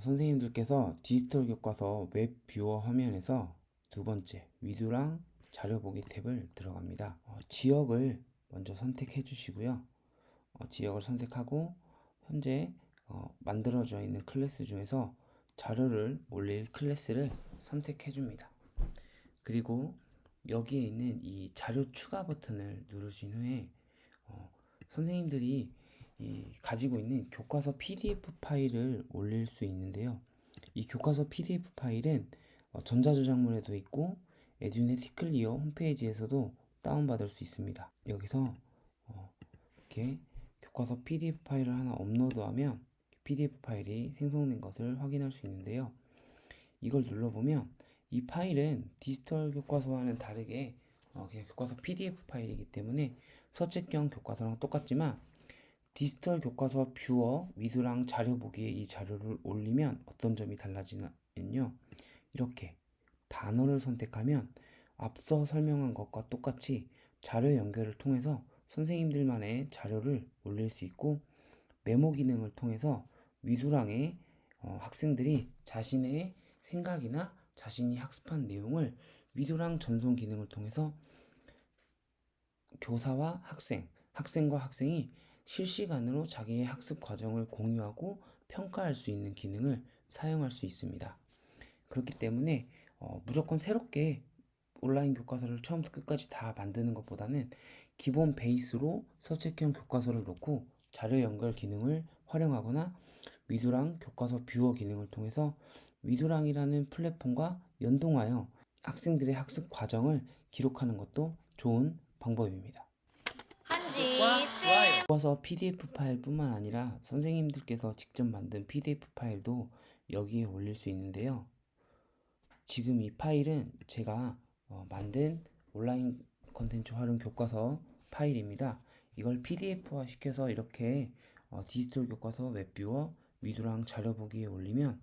선생님들께서 디지털 교과서 웹 뷰어 화면에서 두 번째 위두랑 자료 보기 탭을 들어갑니다. 어, 지역을 먼저 선택해 주시고요. 어, 지역을 선택하고 현재 어, 만들어져 있는 클래스 중에서 자료를 올릴 클래스를 선택해 줍니다. 그리고 여기에 있는 이 자료 추가 버튼을 누르신 후에 어, 선생님들이 이 가지고 있는 교과서 PDF 파일을 올릴 수 있는데요. 이 교과서 PDF 파일은 어, 전자저작물에도 있고 에듀넷 티클리어 홈페이지에서도 다운받을 수 있습니다. 여기서 어, 이렇게 교과서 PDF 파일을 하나 업로드하면 PDF 파일이 생성된 것을 확인할 수 있는데요. 이걸 눌러보면 이 파일은 디지털 교과서와는 다르게 어, 교과서 PDF 파일이기 때문에 서책형 교과서랑 똑같지만 디지털 교과서 뷰어 위두랑 자료 보기에 이 자료를 올리면 어떤 점이 달라지냐면요. 이렇게 단어를 선택하면 앞서 설명한 것과 똑같이 자료 연결을 통해서 선생님들만의 자료를 올릴 수 있고 메모 기능을 통해서 위두랑에 어, 학생들이 자신의 생각이나 자신이 학습한 내용을 위두랑 전송 기능을 통해서 교사와 학생, 학생과 학생이 실시간으로 자기의 학습 과정을 공유하고 평가할 수 있는 기능을 사용할 수 있습니다. 그렇기 때문에 어, 무조건 새롭게 온라인 교과서를 처음부터 끝까지 다 만드는 것보다는 기본 베이스로 서책형 교과서를 놓고 자료 연결 기능을 활용하거나 위두랑 교과서 뷰어 기능을 통해서 위두랑이라는 플랫폼과 연동하여 학생들의 학습 과정을 기록하는 것도 좋은 방법입니다. 한지 쌤 교과서 PDF 파일뿐만 아니라 선생님들께서 직접 만든 PDF 파일도 여기에 올릴 수 있는데요. 지금 이 파일은 제가 어, 만든 온라인 컨텐츠 활용 교과서 파일입니다. 이걸 PDF화 시켜서 이렇게 어, 디지털 교과서 웹뷰어 위두랑 자료 보기에 올리면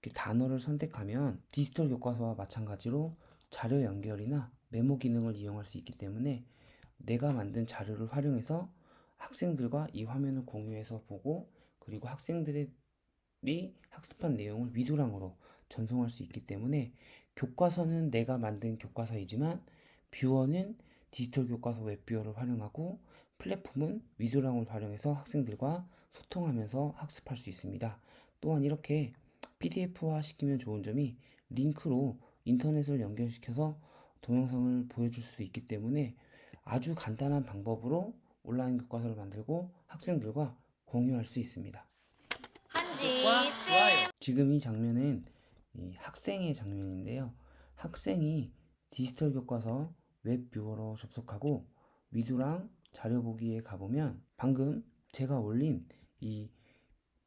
이렇게 단어를 선택하면 디지털 교과서와 마찬가지로 자료 연결이나 메모 기능을 이용할 수 있기 때문에 내가 만든 자료를 활용해서 학생들과 이 화면을 공유해서 보고 그리고 학생들이 학습한 내용을 위두랑으로 전송할 수 있기 때문에 교과서는 내가 만든 교과서이지만 뷰어는 디지털 교과서 웹뷰어를 활용하고 플랫폼은 위두랑을 활용해서 학생들과 소통하면서 학습할 수 있습니다. 또한 이렇게 PDF화 시키면 좋은 점이 링크로 인터넷을 연결시켜서 동영상을 보여줄 수도 있기 때문에 아주 간단한 방법으로 온라인 교과서를 만들고 학생들과 공유할 수 있습니다. 한지 쌤 지금 이 장면은 이 학생의 장면인데요. 학생이 디지털 교과서 웹뷰어로 접속하고 위두랑 자료 보기에 가보면 방금 제가 올린 이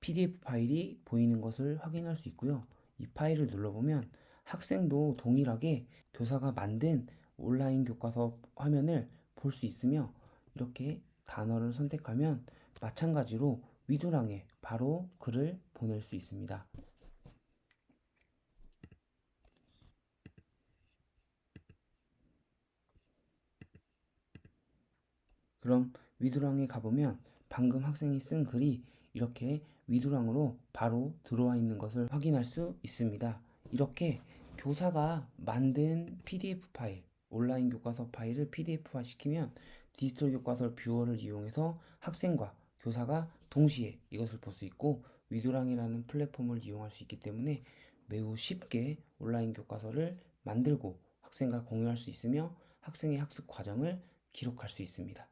PDF 파일이 보이는 것을 확인할 수 있고요. 이 파일을 눌러보면 학생도 동일하게 교사가 만든 온라인 교과서 화면을 볼 수 있으며 이렇게 단어를 선택하면 마찬가지로 위두랑에 바로 글을 보낼 수 있습니다. 그럼 위두랑에 가보면 방금 학생이 쓴 글이 이렇게 위두랑으로 바로 들어와 있는 것을 확인할 수 있습니다. 이렇게 교사가 만든 PDF 파일, 온라인 교과서 파일을 PDF화 시키면 디지털 교과서 뷰어를 이용해서 학생과 교사가 동시에 이것을 볼 수 있고 위두랑이라는 플랫폼을 이용할 수 있기 때문에 매우 쉽게 온라인 교과서를 만들고 학생과 공유할 수 있으며 학생의 학습 과정을 기록할 수 있습니다.